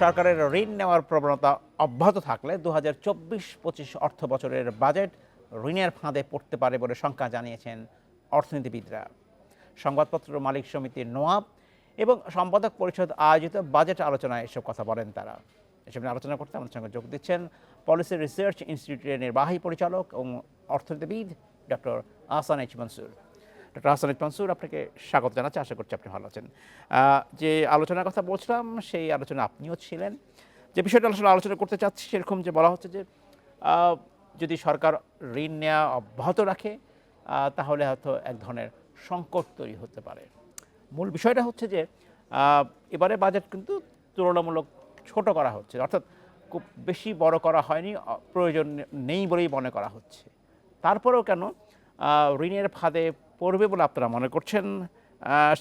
সরকারের ঋণ নেওয়ার প্রবণতা অব্যাহত থাকলে দু হাজার চব্বিশ পঁচিশ অর্থ বছরের বাজেট ঋণের ফাঁদে পড়তে পারে বলে শঙ্কা জানিয়েছেন অর্থনীতিবিদরা। সংবাদপত্র মালিক সমিতির নোয়াব এবং সম্পাদক পরিষদ আয়োজিত বাজেট আলোচনায় এসব কথা বলেন তারা। এসব নিয়ে আলোচনা করতে আমাদের সঙ্গে যোগ দিচ্ছেন পলিসি রিসার্চ ইনস্টিটিউটের নির্বাহী পরিচালক এবং অর্থনীতিবিদ doctor Ahsan H Mansur. Doctor Hasan Mansur, আপনাকে স্বাগত জানাচ্ছি। আশা করছি আপনি ভালো আছেন। যে আলোচনার কথা বলছিলাম, সেই আলোচনা আপনিও ছিলেন। যে বিষয়টা আসলে আলোচনা করতে চাচ্ছি, সেরকম যে বলা হচ্ছে যে যদি সরকার ঋণ নেওয়া অব্যাহত রাখে তাহলে হয়তো এক ধরনের সংকট তৈরি হতে পারে। মূল বিষয়টা হচ্ছে যে এবারে বাজেট কিন্তু তুলনামূলক ছোট করা হচ্ছে। অর্থাৎ খুব বেশি বড় করা হয়নি প্রয়োজন নেই বলেই মনে করা হচ্ছে। তারপরেও কেন ঋণের ফাঁদে পড়বে বলে আপনারা মনে করছেন?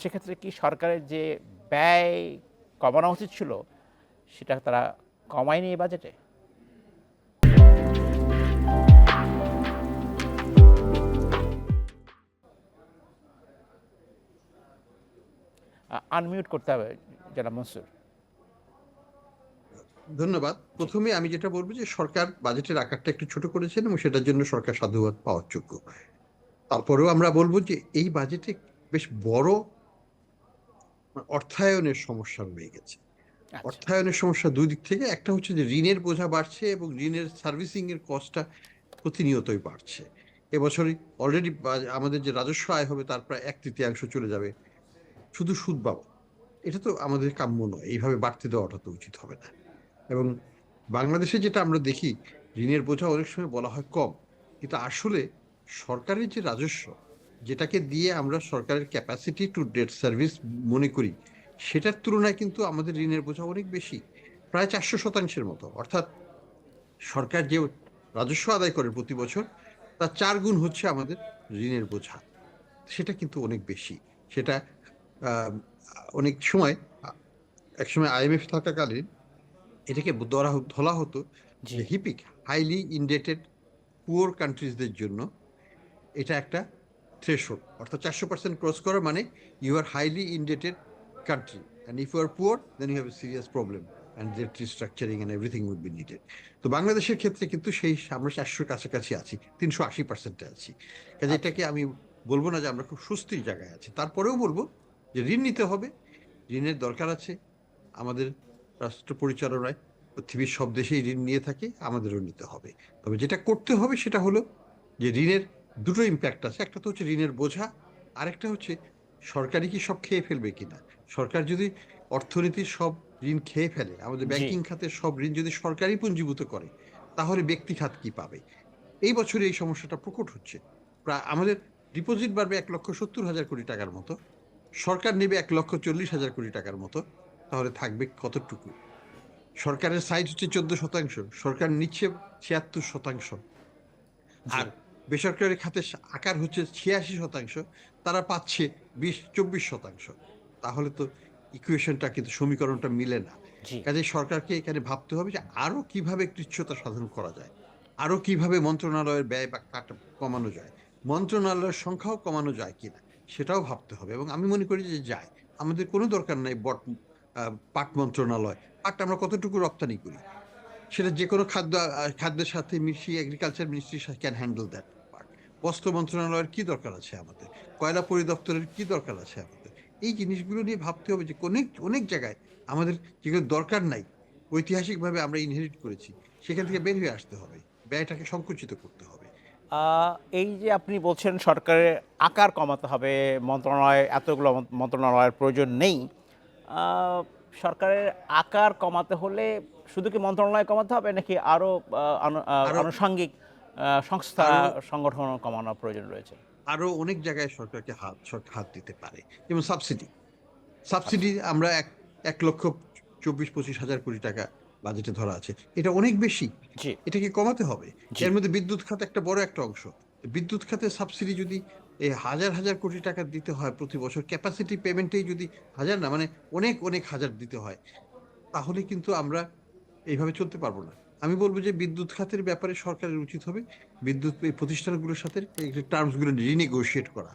সেক্ষেত্রে কি সরকারের যে ব্যয় কমানো উচিত ছিল, সেটা তারা কমায়নি এই বাজেটে? আনমিউট করতে হবে জনাব মনসুর। ধন্যবাদ। প্রথমে আমি যেটা বলব যে সরকার বাজেটের আকারটা একটু ছোট করেছেন এবং সেটার জন্য সরকার সাধুবাদ পাওয়ার যোগ্য। তারপরেও আমরা বলব যে এই বাজেটে বেশ বড় অর্থায়নের সমস্যা রয়ে গেছে। আচ্ছা। অর্থায়নের সমস্যা দুই দিক থেকে একটা হচ্ছে যে ঋণের বোঝা বাড়ছে এবং ঋণের সার্ভিসিং এর কস্টটা প্রতিনিয়তই বাড়ছে। এবছরই অলরেডি আমাদের যে রাজস্ব আয় হবে তার প্রায় এক তৃতীয়াংশ চলে যাবে। শুধু সুদ বাবদ। এটা তো আমাদের কাম্য নয় এইভাবে বাড়তে দেওয়াটা তো উচিত হবে না। এবং বাংলাদেশে যেটা আমরা দেখি ঋণের বোঝা অনেক সময় বলা হয় কম। কিন্তু আসলে সরকারের যে রাজস্ব যেটাকে দিয়ে আমরা সরকারের ক্যাপাসিটি টু ডেট সার্ভিস মনে করি সেটার তুলনায় কিন্তু আমাদের ঋণের বোঝা অনেক বেশি প্রায় চারশো শতাংশের মতো। অর্থাৎ সরকার যে রাজস্ব আদায় করে প্রতি বছর তার চার গুণ হচ্ছে আমাদের ঋণের বোঝা। সেটা কিন্তু অনেক বেশি। সেটা অনেক সময় এক সময় আইএমএফ থাকাকালীন এটাকে ধরা ধরা হতো যে হিপিক হাইলি ইনডেটেড পুয়ার কান্ট্রিজদের জন্য এটা একটা থ্রেশহোল্ড অর্থাৎ চারশো পার্সেন্ট ক্রস করা মানে you are highly indebted country and if you are poor then you have a serious problem and debt restructuring and everything would be needed তো বাংলাদেশের ক্ষেত্রে কিন্তু সেই আমরা চারশোর কাছাকাছি আছি তিনশো আশি পার্সেন্টে আছি। কাজে এটাকে আমি বলব না যে আমরা খুব সুস্থির জায়গায় আছি তারপরেও বলব যে ঋণ নিতে হবে ঋণের দরকার আছে আমাদের রাষ্ট্র পরিচালনায় পৃথিবীর সব দেশেই ঋণ নিয়ে থাকে আমাদেরও নিতে হবে। তবে যেটা করতে হবে সেটা হলো যে ঋণের দুটো ইম্প্যাক্ট আছে। একটা তো হচ্ছে ঋণের বোঝা আরেকটা হচ্ছে সরকারি কি সব খেয়ে ফেলবে কিনা? সরকার যদি অর্থনীতির সব ঋণ খেয়ে ফেলে আমাদের ব্যাংকিং খাতের সব ঋণ যদি সরকারি পুঞ্জীভূত করে তাহলে ব্যক্তি খাত কি পাবে? এই বছরে এই সমস্যাটা প্রকট হচ্ছে। প্রায় আমাদের ডিপোজিট বাড়বে এক লক্ষ সত্তর হাজার কোটি টাকার মতো সরকার নেবে এক লক্ষ চল্লিশ হাজার কোটি টাকার মতো তাহলে থাকবে কতটুকু? সরকারের সাইজ হচ্ছে চোদ্দ শতাংশ সরকার নিচ্ছে ছিয়াত্তর শতাংশ। আর বেসরকারি খাতের সা- আকার হচ্ছে ছিয়াশি শতাংশ তারা পাচ্ছে বিশ চব্বিশ শতাংশ। তাহলে তো ইকুয়েশনটা কিন্তু সমীকরণটা মিলে না। কাজে সরকারকে এখানে ভাবতে হবে যে আরও কীভাবে কৃচ্ছতা সাধন করা যায় আরও কীভাবে মন্ত্রণালয়ের ব্যয় বা কাট কমানো যায় মন্ত্রণালয়ের সংখ্যাও কমানো যায় কিনা সেটাও ভাবতে হবে। এবং আমি মনে করি যে যায়। আমাদের কোনো দরকার নাই বট পাট মন্ত্রণালয়। পাট আমরা কতটুকু রপ্তানি করি? সেটা যে কোনো খাদ্য খাদ্যের সাথে মিশিয়ে agriculture ministry can handle that বস্ত্র মন্ত্রণালয়ের কি দরকার আছে আমাদের? কয়লা পরিদপ্তরের কি দরকার আছে আমাদের? এই জিনিসগুলো নিয়ে ভাবতে হবে যে অনেক অনেক জায়গায় আমাদের যেগুলো দরকার নাই, ঐতিহাসিকভাবে আমরা ইনহেরিট করেছি, সেখান থেকে বের হয়ে আসতে হবে, ব্যয়টাকে সংকুচিত করতে হবে। এই যে আপনি বলছেন সরকারের আকার কমাতে হবে, মন্ত্রণালয়, এতগুলো মন্ত্রণালয়ের প্রয়োজন নেই সরকারের আকার কমাতে হলে শুধু কি মন্ত্রণালয় কমাতে হবে নাকি আরও আরো- আনুষঙ্গিক সংস্থা সংগঠন কমানোর প্রয়োজন রয়েছে? আরও অনেক জায়গায় সরকারকে হাত হাত দিতে পারে। যেমন সাবসিডি। সাবসিডি আমরা এক এক লক্ষ চব্বিশ পঁচিশ হাজার কোটি টাকা বাজেটে ধরা আছে। এটা অনেক বেশি। এটাকে কমাতে হবে। এর মধ্যে বিদ্যুৎ খাত একটা বড় একটা অংশ। বিদ্যুৎ খাতে সাবসিডি যদি এই হাজার হাজার কোটি টাকা দিতে হয় প্রতি বছর। ক্যাপাসিটি পেমেন্টেই যদি হাজার না মানে অনেক অনেক হাজার দিতে হয়, তাহলে কিন্তু আমরা এইভাবে চলতে পারব না। আমি বলব যে বিদ্যুৎ খাতের ব্যাপারে সরকারের উচিত হবে বিদ্যুৎ এই প্রতিষ্ঠানগুলোর সাথে টার্মসগুলো রিনেগোশিয়েট করা।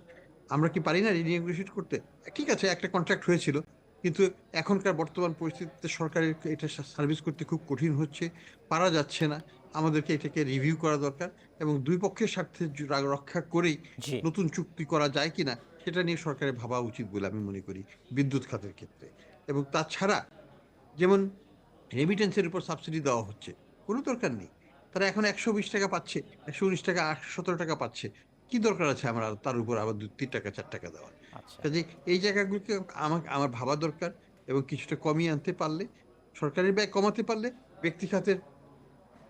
আমরা কি পারি না রিনেগোশিয়েট করতে? ঠিক আছে, একটা কন্ট্রাক্ট হয়েছিল, কিন্তু এখনকার বর্তমান পরিস্থিতিতে সরকারের এটা সার্ভিস করতে খুব কঠিন হচ্ছে, পারা যাচ্ছে না। আমাদেরকে এটাকে রিভিউ করা দরকার এবং দুই পক্ষের স্বার্থে রক্ষা করেই নতুন চুক্তি করা যায় কিনা সেটা নিয়ে সরকারের ভাবা উচিত বলে আমি মনে করি বিদ্যুৎ খাতের ক্ষেত্রে। এবং তাছাড়া যেমন রেমিটেন্সের উপর সাবসিডি দেওয়া হচ্ছে কোনো দরকার নেই। তারা এখন একশো বিশ টাকা পাচ্ছে একশো উনিশ টাকা আটশো সতেরো টাকা পাচ্ছে। কি দরকার আছে আমার তার উপর আবার দু তিন টাকা চার টাকা দেওয়া আচ্ছা। কাজে এই জায়গাগুলোকে আমার আমার ভাবা দরকার এবং কিছুটা কমিয়ে আনতে পারলে সরকারের ব্যয় কমাতে পারলে ব্যক্তি খাতের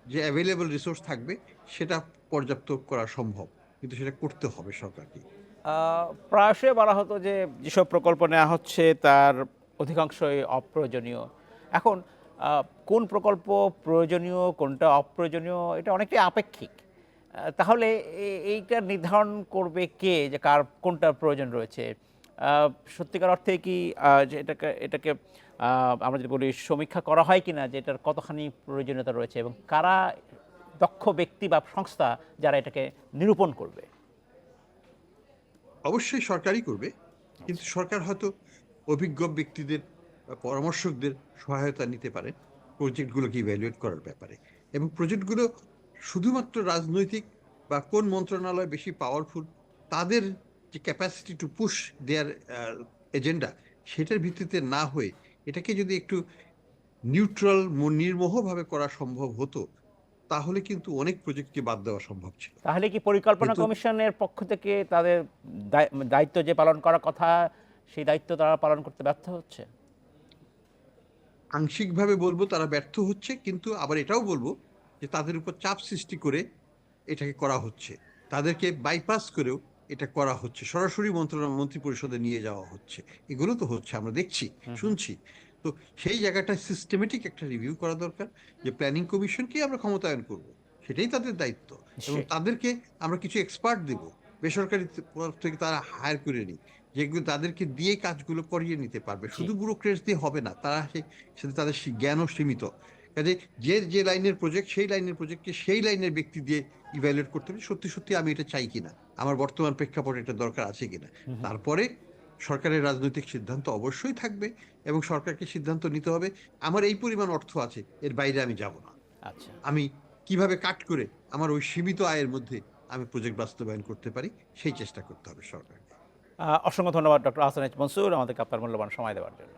যে অ্যাভেলেবল রিসোর্স থাকবে, সেটা পর্যাপ্ত করা সম্ভব। কিন্তু সেটা করতে হবে সরকারকে। প্রায়শই বলা হতো যে, যেসব প্রকল্প নেওয়া হচ্ছে, তার অধিকাংশই অপ্রয়োজনীয়। এখন কোন প্রকল্প প্রয়োজনীয়, কোনটা অপ্রয়োজনীয়, এটা অনেকটাই আপেক্ষিক। তাহলে এইটা নির্ধারণ করবে কে, যে কার কোনটা প্রয়োজন রয়েছে? সত্যিকার অর্থে কি যে এটাকে এটাকে আমরা যদি বলি সমীক্ষা করা হয় কিনা, যে এটার কতখানি প্রয়োজনীয়তা রয়েছে এবং কারা দক্ষ ব্যক্তি বা সংস্থা যারা এটাকে নিরূপণ করবে? অবশ্যই সরকারই করবে, কিন্তু সরকার হয়তো অভিজ্ঞ ব্যক্তিদের পরামর্শকদের সহায়তা নিতে পারে, প্রজেক্টগুলোকে ইভ্যালুয়েট করার ব্যাপারে। এবং প্রজেক্টগুলো শুধুমাত্র রাজনৈতিক বা কোন মন্ত্রণালয় বেশি পাওয়ারফুল তাদের যে capacity to push their agenda সেটার ভিত্তিতে না হয়ে এটাকে যদি একটু নিউট্রাল নির্মোহভাবে করা সম্ভব হতো তাহলে কিন্তু অনেক প্রজেক্টকে বাদ দেওয়া সম্ভব ছিল। তাহলে কি পরিকল্পনা কমিশনের পক্ষ থেকে তাদের দায়িত্ব যে পালন করার কথা সেই দায়িত্ব তারা পালন করতে ব্যর্থ হচ্ছে? আংশিকভাবে বলব তারা ব্যর্থ হচ্ছে কিন্তু আবার এটাও বলব যে তাদের উপর চাপ সৃষ্টি করে এটাকে করা হচ্ছে। তাদেরকে বাইপাস করেও এটা করা হচ্ছে। সরাসরি মন্ত্রণালয় মন্ত্রী পরিষদে নিয়ে যাওয়া হচ্ছে। এগুলো তো হচ্ছে আমরা দেখছি শুনছি। তো সেই জায়গাটা সিস্টেমেটিক একটা রিভিউ করা দরকার যে প্ল্যানিং কমিশনকে আমরা ক্ষমতায়ন করব। সেটাই তাদের দায়িত্ব। এবং তাদেরকে আমরা কিছু এক্সপার্ট দেব। বেসরকারি তরফ থেকে তারা হায়ার করে নিই যেগুলো তাদেরকে দিয়ে কাজগুলো করিয়ে নিতে পারবে। শুধু ব্যুরোক্রেটস দিয়ে হবে না তারা সে- সেটা তাদের জ্ঞানও সীমিত। কাজে যে যে লাইনের প্রজেক্ট সেই লাইনের প্রজেক্টকে সেই লাইনের ব্যক্তি দিয়ে ইভ্যালুয়েট করতে হবে সত্যি সত্যি আমি এটা চাই কিনা। আমার বর্তমান প্রেক্ষাপটে এটা দরকার আছে কিনা। তারপরে সরকারের রাজনৈতিক সিদ্ধান্ত অবশ্যই থাকবে এবং সরকারকে সিদ্ধান্ত নিতে হবে আমার এই পরিমাণ অর্থ আছে এর বাইরে আমি যাব না। আচ্ছা। আমি কীভাবে কাট করে আমার ওই সীমিত আয়ের মধ্যে আমি প্রজেক্ট বাস্তবায়ন করতে পারি সেই চেষ্টা করতে হবে সরকারকে। অসংখ্য ধন্যবাদ ডক্টর হাসান এইচ মনসুর আমাদেরকে আপনার মূল্যবান সময় দেওয়ার জন্য।